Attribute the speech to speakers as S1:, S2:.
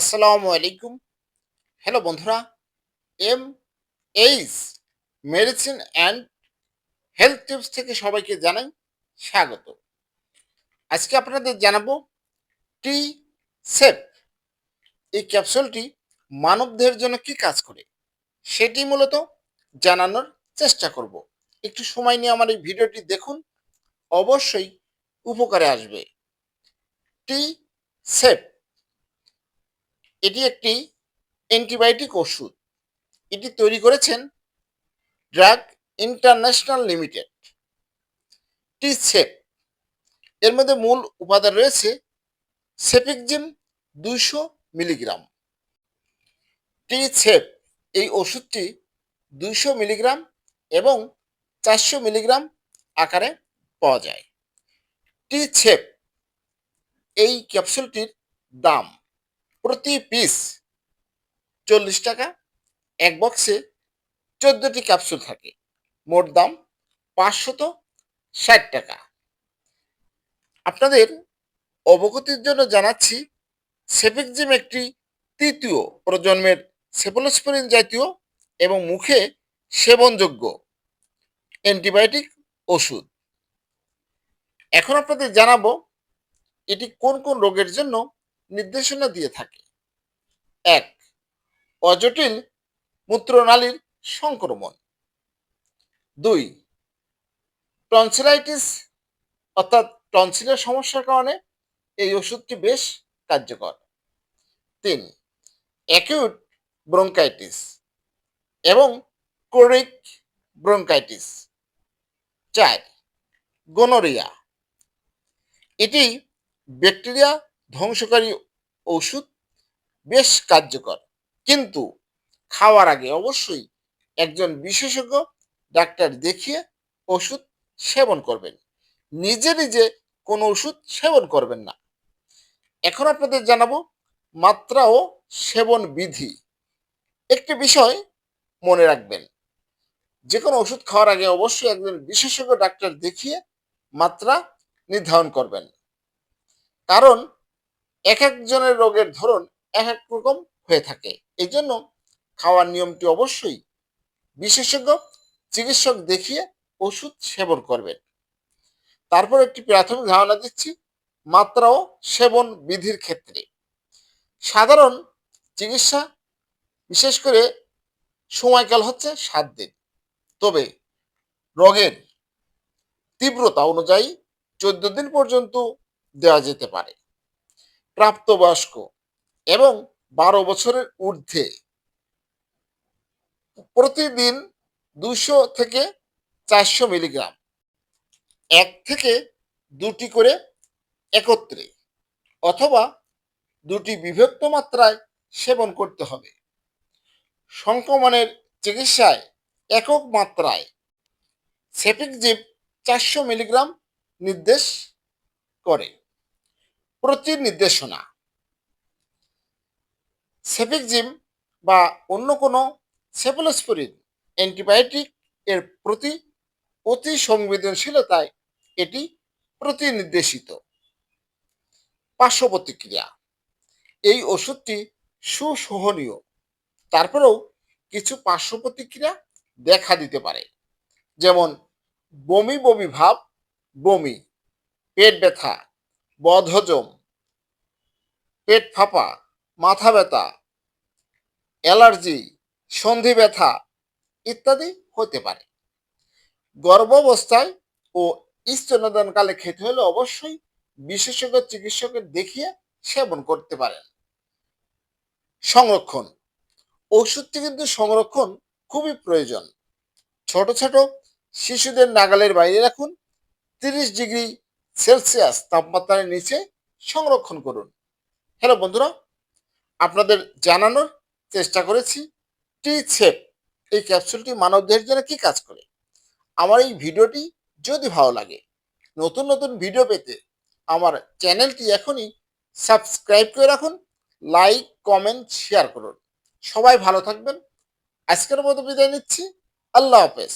S1: আসসালামু আলাইকুম। হ্যালো বন্ধুরা। M H medicine and health tips থেকে সবাইকে জানাই স্বাগত। আজকে আপনাদের জানাব টি সেপ এই ক্যাপসুলটি মানবদের জন্য কি কাজ করে? সেটি মূলত জানানোর চেষ্টা করব। একটু সময় নিয়ে আমার এই ভিডিওটি দেখুন। অবশ্যই উপকারে আসবে। টি সেপ এটি একটি অ্যান্টিবায়োটিক ওষুধ। এটি তৈরি করেছেন ড্রাগ ইন্টারন্যাশনাল লিমিটেড টি সেপ এর মধ্যে মূল উপাদান রয়েছে সেপিকজিম দুইশো মিলিগ্রাম। টি সেপ এই ওষুধটি দুইশো মিলিগ্রাম এবং চারশো মিলিগ্রাম আকারে পাওয়া যায়। টি সেপ এই ক্যাপসুলটির দাম প্রতি পিস চল্লিশ টাকা। এক বক্সে চোদ্দটি ক্যাপসুল থাকে। মোট দাম পাঁচশত ষাট টাকা। আপনাদের অবগতির জন্য জানাচ্ছি সেফিকজিম একটি তৃতীয় প্রজন্মের সেপোলোস্পোরিন জাতীয় এবং মুখে সেবনযোগ্য অ্যান্টিবায়োটিক ওষুধ। এখন আপনাদের জানাব, এটি কোন কোন রোগের জন্য নির্দেশনা দিয়ে থাকে। এক, অজটিল মূত্রনালীর সংক্রমণ। দুই টনসিলাইটিস অর্থাৎ টনসিলের সমস্যার কারণে এই ওষুধটি বেশ কার্যকর। তিন অ্যাকিউট ব্রঙ্কাইটিস এবং ক্রনিক ব্রঙ্কাইটিস চার গোনোরিয়া এটি ব্যাকটেরিয়া ধ্বংসকারী ওষুধ বেশ কার্যকর। কিন্তু খাওয়ার আগে অবশ্যই একজন বিশেষজ্ঞ ডাক্তার দেখিয়ে ওষুধ সেবন করবেন। নিজে নিজে কোনো ওষুধ সেবন করবেন না। এখন আপনাদের জানাব মাত্রা ও সেবন বিধি। একটি বিষয় মনে রাখবেন যে কোনো ওষুধ খাওয়ার আগে অবশ্যই একজন বিশেষজ্ঞ ডাক্তার দেখিয়ে মাত্রা নির্ধারণ করবেন। কারণ এক একজনের রোগের ধরন এক এক রকম হয়ে থাকে। এই জন্য খাওয়ার নিয়মটি অবশ্যই বিশেষজ্ঞ, চিকিৎসক দেখিয়ে ওষুধ সেবন করবেন। তারপর একটি প্রাথমিক ধারণা দিচ্ছি, মাত্রা ও সেবন বিধির ক্ষেত্রে। সাধারণ চিকিৎসা বিশেষ করে সময়কাল হচ্ছে সাত দিন। তবে রোগের তীব্রতা অনুযায়ী চোদ্দ দিন পর্যন্ত দেওয়া যেতে পারে। প্রাপ্তবয়স্ক এবং বারো বছরের ঊর্ধ্বে। প্রতিদিন দুশো থেকে চারশো মিলিগ্রাম। এক থেকে দুটি করে একত্রে অথবা দুটি বিভক্ত মাত্রায় সেবন করতে হবে। সংক্রমণের চিকিৎসায় একক মাত্রায় সেপিকজিপ চারশো মিলিগ্রাম নির্দেশ করে। প্রতি নির্দেশনা সেফিকজিম বা অন্য কোনো সেফোলোস্পোরিন অ্যান্টিবায়োটিক এর প্রতি অতি সংবেদনশীলতায় এটি প্রতিনির্দেশিত। পার্শ্ব প্রতিক্রিয়া এই ওষুধটি সুসহনীয়। তারপরেও কিছু পার্শ্ব প্রতিক্রিয়া দেখা দিতে পারে। যেমন বমি বমি ভাব, বমি, পেট ব্যথা, বদহজম, পেট ফাঁপা, মাথা ব্যথা অ্যালার্জি, সন্ধি ব্যথা ইত্যাদি হতে পারে। গর্ভাবস্থায় ও স্তনদানকালে খেতে হলে অবশ্যই বিশেষজ্ঞ চিকিৎসকের দেখিয়ে সেবন করতে পারেন। সংরক্ষণ, ওষুধটি কিন্তু সংরক্ষণ খুবই প্রয়োজন। ছোট ছোট শিশুদের নাগালের বাইরে রাখুন, তিরিশ ডিগ্রি সেলসিয়াস তাপমাত্রার নিচে সংরক্ষণ করুন। হ্যালো বন্ধুরা, আপনাদের জানানোর চেষ্টা করেছি, টি সেপ এই ক্যাপসুলটি মানবদেহের জন্য কি কাজ করে? আমার এই ভিডিওটি যদি ভালো লাগে, নতুন নতুন ভিডিও পেতে আমার চ্যানেলটি এখনই সাবস্ক্রাইব করে রাখুন, লাইক, কমেন্ট, শেয়ার করুন। সবাই ভালো থাকবেন। আজকের মতো বিদায় নিচ্ছি। আল্লাহ হাফেজ।